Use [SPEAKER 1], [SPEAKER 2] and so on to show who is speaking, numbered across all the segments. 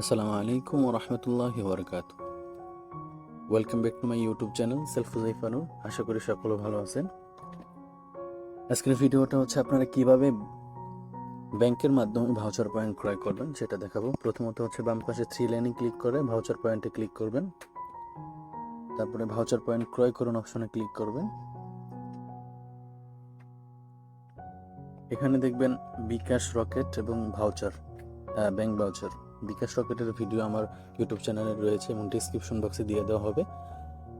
[SPEAKER 1] আসসালামু আলাইকুম রহমতুল্লাহ বরকাত welcome back to my YouTube channel self Huzaifanur আশা করি সকলে ভালো আছেন। আজকের ভিডিওটা হচ্ছে আপনারা কীভাবে ব্যাংকের মাধ্যমে ভাউচার পয়েন্ট ক্রয় করবেন, সেটা দেখাবো। প্রথমত হচ্ছে বাম পাশে থ্রি লাইনে ক্লিক করে ভাউচার পয়েন্টে ক্লিক করবেন। তারপরে ভাউচার পয়েন্ট ক্রয় করুন অপশনে ক্লিক করবেন। এখানে দেখবেন বিকাশ রকেট এবং ভাউচার ব্যাংক ভাউচার বিকাশ রকেটের ভিডিও আমার ইউটিউব চ্যানেলে রয়েছে এবং ডিসক্রিপশন বক্সে দিয়ে দেওয়া হবে।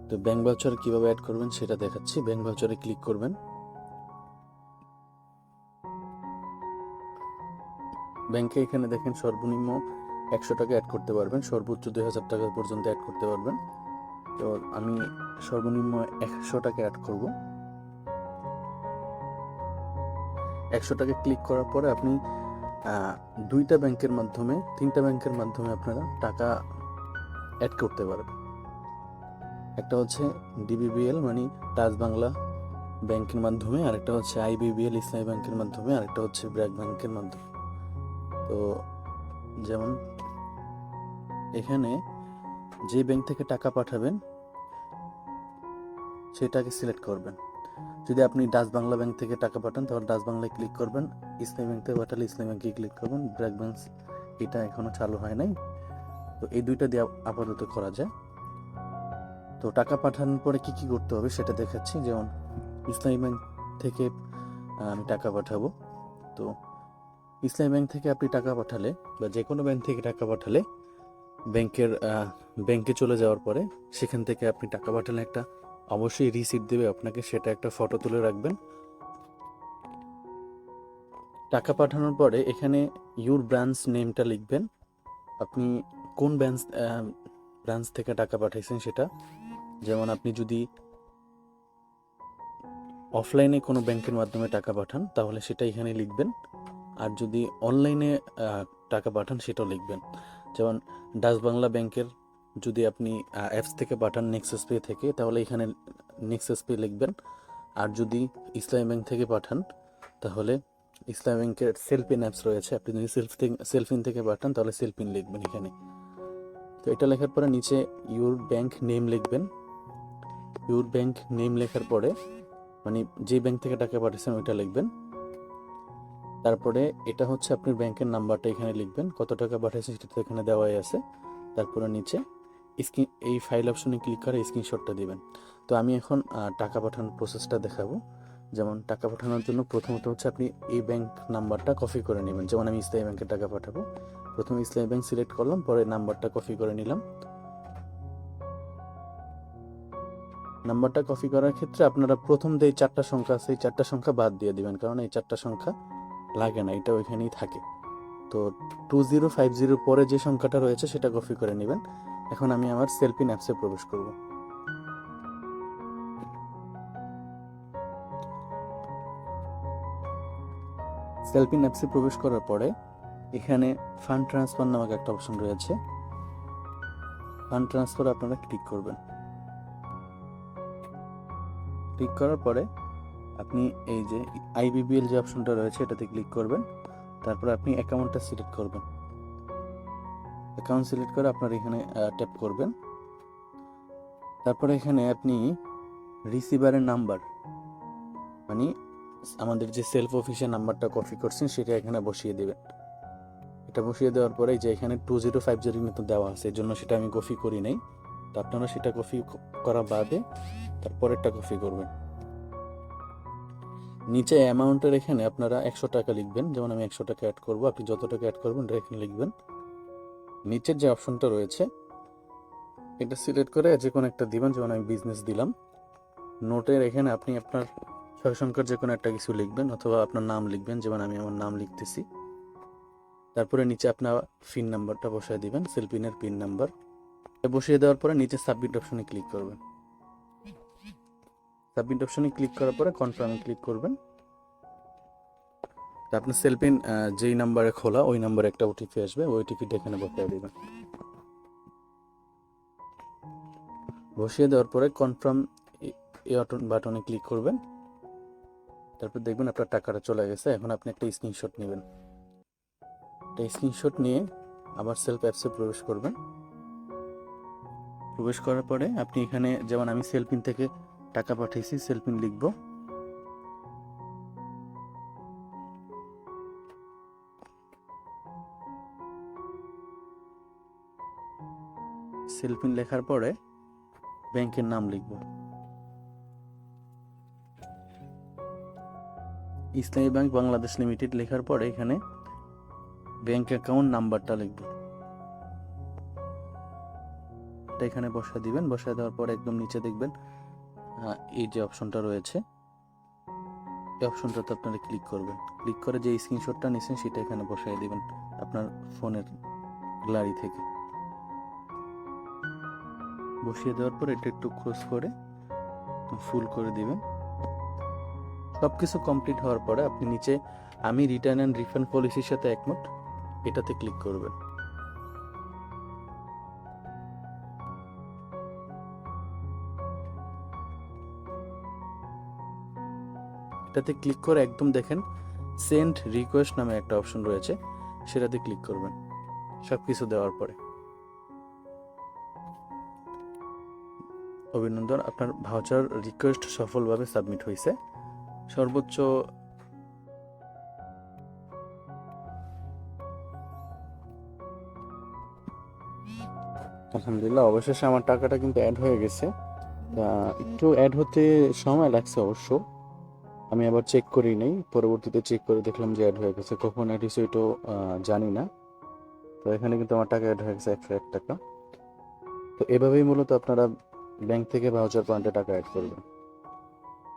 [SPEAKER 1] তো ব্যাংক ভাউচার কীভাবে অ্যাড করবেন সেটা দেখাচ্ছি। ব্যাংক ভাউচারে ক্লিক করবেন। ব্যাংকে এখানে দেখেন সর্বনিম্ন একশো টাকা অ্যাড করতে পারবেন। সর্বোচ্চ দুই হাজার টাকা পর্যন্ত অ্যাড করতে পারবেন। তো আমি সর্বনিম্ন একশো টাকা অ্যাড করব। একশো টাকা ক্লিক করার পরে আপনি দুইটা ব্যাংকের মাধ্যমে, তিনটা ব্যাংকের মাধ্যমে আপনারা টাকা অ্যাড করতে পারবেন। একটা হচ্ছে ডিবিবিএল মানে টাচ বাংলা ব্যাংকের মাধ্যমে, আরেকটা হচ্ছে আইবিবিএল ইসলামী ব্যাংকের মাধ্যমে, আরেকটা হচ্ছে ব্র্যাক ব্যাংকের মাধ্যমে। তো যেমন এখানে যে ব্যাংক থেকে টাকা পাঠাবেন, সেটাকে সিলেক্ট করবেন। যদি আপনি ডাচ বাংলা ব্যাংক থেকে টাকা পাঠান, তাহলে ডাচ বাংলায় ক্লিক করবেন। ইসলামী ব্যাংক থেকে পাঠালে ইসলামী ব্যাংকে ক্লিক করবেন। ব্র্যাক ব্যাংক এটা এখনও চালু হয় নাই। তো এই দুইটা দিয়ে আপাতত করা যায়। তো টাকা পাঠানোর পরে কি কি করতে হবে সেটা দেখাচ্ছি। যেমন ইসলামী ব্যাংক থেকে আমি টাকা পাঠাবো। তো ইসলামী ব্যাংক থেকে আপনি টাকা পাঠালে বা যে কোনো ব্যাংক থেকে টাকা পাঠালে ব্যাংকের ব্যাংকে চলে যাওয়ার পরে সেখান থেকে আপনি টাকা পাঠালে একটা অবশ্যই রিসিপ্ট দেবে, আপনাকে সেটা একটা ফটো তুলে রাখবেন। টাকা পাঠানোর পরে এখানে ইউর ব্রাঞ্চ নেমটা লিখবেন। আপনি কোন ব্রাঞ্চ ব্রাঞ্চ থেকে টাকা পাঠাইছেন সেটা? যেমন আপনি যদি অফলাইনে কোনো ব্যাংকের মাধ্যমে টাকা পাঠান, তাহলে সেটা এখানে লিখবেন। আর যদি অনলাইনে টাকা পাঠান, সেটাও লিখবেন। যেমন ডাচ বাংলা ব্যাংকের যদি আপনি অ্যাপস থেকে পাঠান নেক্সাস পে থেকে, তাহলে এখানে নেক্সাস পে লিখবেন। আর যদি ইসলামী ব্যাংক থেকে পাঠান, তাহলে ইসলামী ব্যাংকের সেলফিন অ্যাপস রয়েছে। আপনি যদি সেলফ থেকে সেলফিন থেকে পাঠান, তাহলে সেলফিন লিখবেন এখানে। তো এটা লেখার পরে নিচে ইউর ব্যাংক নেম লিখবেন। ইউর ব্যাংক নেম লেখার পরে মানে যে ব্যাংক থেকে টাকা পাঠিয়েছেন ওইটা লিখবেন। তারপরে এটা হচ্ছে আপনি ব্যাংকের নাম্বারটা এখানে লিখবেন। কত টাকা পাঠিয়েছেন সেটা তো এখানে দেওয়াই আছে। তারপরে নিচে স্ক্রিন, এই ফাইল অপশনে ক্লিক করে স্ক্রিনশটটা দিবেন। তো আমি এখন টাকা পাঠানোর প্রসেসটা দেখাবো। যেমন টাকা পাঠানোর জন্য প্রথমত হচ্ছে আপনি এই ব্যাংক নাম্বারটা কপি করে নেবেন। যেমন আমি ইসলামী ব্যাংকে টাকা পাঠাবো। প্রথমে ইসলামী ব্যাংক সিলেক্ট করলাম, পরে নাম্বারটা কপি করে নিলাম। নাম্বারটা কপি করার ক্ষেত্রে আপনারা প্রথম যে চারটা সংখ্যা আছে, এই চারটা সংখ্যা বাদ দিয়ে দিবেন। কারণ এই চারটা সংখ্যা লাগে না, এটা ওইখানেই থাকে। তো টু জিরো ফাইভ জিরো পরে যে সংখ্যাটা রয়েছে, সেটা কপি করে নেবেন। এখন আমি আমার সেলফিন অ্যাপসে প্রবেশ করব। সেলফিন অ্যাপসে প্রবেশ করার পরে এখানে ফান্ড ট্রান্সফার নামক একটা অপশন রয়েছে। ফান্ড ট্রান্সফার আপনারা ক্লিক করবেন। ক্লিক করার পরে আপনি এই যে আইবিবিএল যে অপশনটা রয়েছে এটাতে ক্লিক করবেন। তারপর আপনি অ্যাকাউন্টটা সিলেক্ট করবেন। অ্যাকাউন্ট সিলেক্ট করে আপনার এখানে ট্যাপ করবেন। তারপরে এখানে আপনি রিসিভারের নাম্বার মানে আমাদের যে সেলফ অফিসের নাম্বারটা কপি করছেন, সেটা এখানে বসিয়ে দেবেন। এটা বসিয়ে দেওয়ার পরে যে এখানে টু জিরো ফাইভ জিরোর মতো দেওয়া আছে এই জন্য সেটা আমি কপি করি নাই। তো আপনারা সেটা কপি করা বাদে তারপরেরটা কপি করবেন। নিচে অ্যামাউন্টের এখানে আপনারা একশো টাকা লিখবেন, যেমন আমি একশো টাকা অ্যাড করব, আপনি যত টাকা অ্যাড করবেন এখানে লিখবেন। নিচের যে অপশনটা রয়েছে, এটা সিলেক্ট করে যে কোনো একটা দিবেন, যেমন আমি বিজনেস দিলাম। নোটের এখানে আপনি আপনার ছয় সংখ্যার যে কোনো একটা কিছু লিখবেন, অথবা আপনার নাম লিখবেন, যেমন আমি আমার নাম লিখতেছি। তারপরে নিচে আপনার পিন নাম্বারটা বসিয়ে দিবেন সেলপিনের পিন নাম্বার বসিয়ে দেওয়ার পরে নিচে সাবমিট অপশনে ক্লিক করবেন। সাবমিট অপশনে ক্লিক করার পরে কনফার্মে ক্লিক করবেন। তা আপনার সেলপিন যেই নাম্বারে খোলা, ওই নাম্বারে একটা ওটিপি আসবে ওই ওটিপিটা এখানে বসিয়ে দেবেন বসিয়ে দেওয়ার পরে কনফার্ম এই বাটনে ক্লিক করবেন। তারপর দেখবেন আপনার টাকাটা চলে গেছে, এখন আপনি একটা স্ক্রিনশট নেবেন। একটা স্ক্রিনশট নিয়ে আবার সেলফ অ্যাপসে প্রবেশ করবেন। প্রবেশ করার পরে আপনি এখানে, যেমন আমি সেলফিন থেকে টাকা পাঠিয়েছি সেলফিন লিখব। সেলফিন লেখার পরে ব্যাংকের নাম লিখব। ইসলামী ব্যাংক বাংলাদেশ লিমিটেড লেখার পরে এখানে ব্যাংক অ্যাকাউন্ট নাম্বারটা লিখব। এটা এখানে বসা দিবেন বসা দেওয়ার পর একদম নিচে দেখবেন এই যে অপশনটা রয়েছে, এই অপশনটাতে আপনারা ক্লিক করবেন। ক্লিক করে যে স্ক্রিনশটটা নিয়েছেন সেটা এখানে বসাই দিবেন আপনার ফোনের গ্যালারি থেকে। বসিয়ে দেওয়ার পর এটা একটু ক্রস করে ফুল করে দিবেন। সব কিছু কমপ্লিট হওয়ার পরে আপনি নিচে আমি রিটার্ন অ্যান্ড রিফান্ড পলিসির সাথে একমত, এটাতে ক্লিক করবেন। এটাতে ক্লিক করে একদম দেখেন, সেন্ড রিকোয়েস্ট নামে একটা অপশন রয়েছে, সেটাতে ক্লিক করবেন সব কিছু দেওয়ার পরে। অভিনন্দন। আপনার ভাউচার রিকোয়েস্ট সফলভাবে সাবমিট হয়েছে সর্বোচ্চ আলহামদুলিল্লাহ, অবশেষে আমার টাকাটা কিন্তু অ্যাড হয়ে গেছে। একটু অ্যাড হতে সময় লাগছে অবশ্য। আমি আবার চেক করি নাই, পরবর্তীতে চেক করে দেখলাম যে অ্যাড হয়ে গেছে। কখন অ্যাড হয়েছে ওইটাও জানি না। তো এখানে কিন্তু আমার টাকা অ্যাড হয়ে গেছে একশো এক টাকা। তো এভাবেই মূলত আপনারা ব্যাংক থেকে ভাউচার পয়েন্টে টাকা অ্যাড করবে।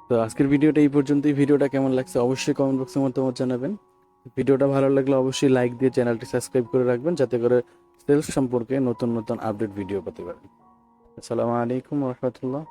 [SPEAKER 1] তো আজকের ভিডিওটা এই পর্যন্তই। ভিডিওটা কেমন লাগছে অবশ্যই কমেন্ট বক্সের মতামত জানাবেন। ভিডিওটা ভালো লাগলে অবশ্যই লাইক দিয়ে চ্যানেলটি সাবস্ক্রাইব করে রাখবেন, যাতে করে সেলস সম্পর্কে নতুন নতুন আপডেট ভিডিও পেতে পারেন। আসসালামু আলাইকুম রহমতুল্লাহ।